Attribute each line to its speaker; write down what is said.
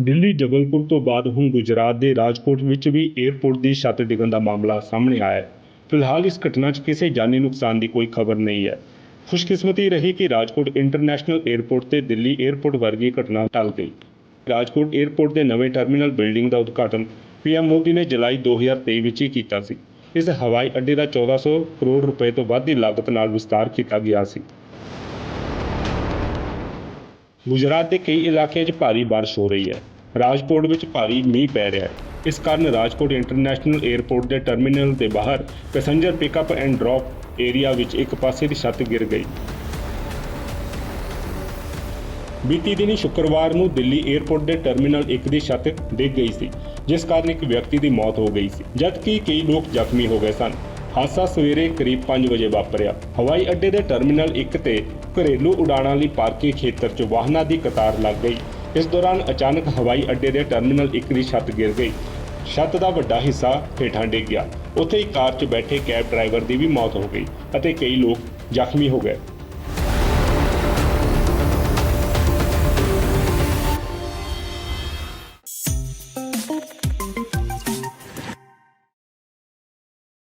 Speaker 1: ਦਿੱਲੀ ਜਬਲਪੁਰ ਤੋਂ ਬਾਅਦ ਹੁਣ ਗੁਜਰਾਤ ਦੇ ਰਾਜਕੋਟ ਵਿੱਚ ਵੀ ਏਅਰਪੋਰਟ ਦੀ ਛੱਤ ਡਿੱਗਣ ਦਾ ਮਾਮਲਾ ਸਾਹਮਣੇ ਆਇਆ ਹੈ। ਫਿਲਹਾਲ ਇਸ ਘਟਨਾ 'ਚ ਕਿਸੇ ਜਾਨੀ ਨੁਕਸਾਨ ਦੀ ਕੋਈ ਖਬਰ ਨਹੀਂ ਹੈ। ਖੁਸ਼ਕਿਸਮਤੀ ਰਹੀ ਕਿ ਰਾਜਕੋਟ ਇੰਟਰਨੈਸ਼ਨਲ ਏਅਰਪੋਰਟ ਤੇ ਦਿੱਲੀ ਏਅਰਪੋਰਟ ਵਰਗੀ ਘਟਨਾ ਟਲ ਗਈ। ਰਾਜਕੋਟ ਏਅਰਪੋਰਟ ਦੇ ਨਵੇਂ ਟਰਮੀਨਲ ਬਿਲਡਿੰਗ ਦਾ ਉਦਘਾਟਨ ਪੀਐਮ ਮੋਦੀ ਨੇ ਜੁਲਾਈ 2023 ਵਿੱਚ ਹੀ ਕੀਤਾ ਸੀ। ਇਸ ਹਵਾਈ ਅੱਡੇ ਦਾ 1400 ਕਰੋੜ ਰੁਪਏ ਤੋਂ ਵੱਧ ਦੀ ਲਾਗਤ ਨਾਲ ਵਿਸਤਾਰ ਕੀਤਾ ਗਿਆ ਸੀ। ਗੁਜਰਾਤ ਦੇ ਕਈ ਇਲਾਕਿਆਂ 'ਚ ਭਾਰੀ ਬਾਰਿਸ਼ ਹੋ ਰਹੀ ਹੈ। ਰਾਜਕੋਟ ਵਿੱਚ ਭਾਰੀ ਮੀਂਹ ਪੈ ਰਿਹਾ ਹੈ। ਇਸ ਕਾਰਨ ਰਾਜਕੋਟ ਇੰਟਰਨੈਸ਼ਨਲ 에ਅਰਪੋਰਟ ਦੇ ਟਰਮੀਨਲ ਦੇ ਬਾਹਰ passenger pickup and drop area ਵਿੱਚ ਇੱਕ ਪਾਸੇ ਦੀ ਛੱਤ ਗਿਰ ਗਈ। ਬੀਤੀ ਦਿਨੀ ਸ਼ੁੱਕਰਵਾਰ ਨੂੰ ਦਿੱਲੀ 에ਅਰਪੋਰਟ ਦੇ ਟਰਮੀਨਲ 1 ਦੀ ਛੱਤ ਡਿੱਗ ਗਈ ਸੀ, ਜਿਸ ਕਾਰਨ ਇੱਕ ਵਿਅਕਤੀ ਦੀ ਮੌਤ ਹੋ ਗਈ ਸੀ, ਜਦਕਿ ਕਈ ਲੋਕ ਜ਼ਖਮੀ ਹੋ ਗਏ ਸਨ। ਹਾਦਸਾ ਸਵੇਰੇ ਕਰੀਬ 5 ਵਜੇ ਵਾਪਰਿਆ। ਹਵਾਈ ਅੱਡੇ ਦੇ ਟਰਮੀਨਲ 1 ਤੇ ਘਰੇਲੂ ਉਡਾਣਾਂ ਲਈ ਪਾਰਕਿੰਗ ਖੇਤਰ 'ਚ ਵਾਹਨਾਂ ਦੀ ਕਤਾਰ ਲੱਗ ਗਈ। ਇਸ ਦੌਰਾਨ ਅਚਾਨਕ ਹਵਾਈ ਅੱਡੇ ਦੇ ਟਰਮੀਨਲ 1 ਦੀ ਛੱਤ ਗਿਰ ਗਈ। ਛੱਤ ਦਾ ਵੱਡਾ ਹਿੱਸਾ ਹੇਠਾਂ ਡਿੱਗ ਗਿਆ। ਉੱਥੇ ਹੀ ਕਾਰ 'ਚ ਬੈਠੇ ਕੈਬ ਡਰਾਈਵਰ ਦੀ ਵੀ ਮੌਤ ਹੋ ਗਈ ਅਤੇ ਕਈ ਲੋਕ ਜ਼ਖਮੀ ਹੋ ਗਏ।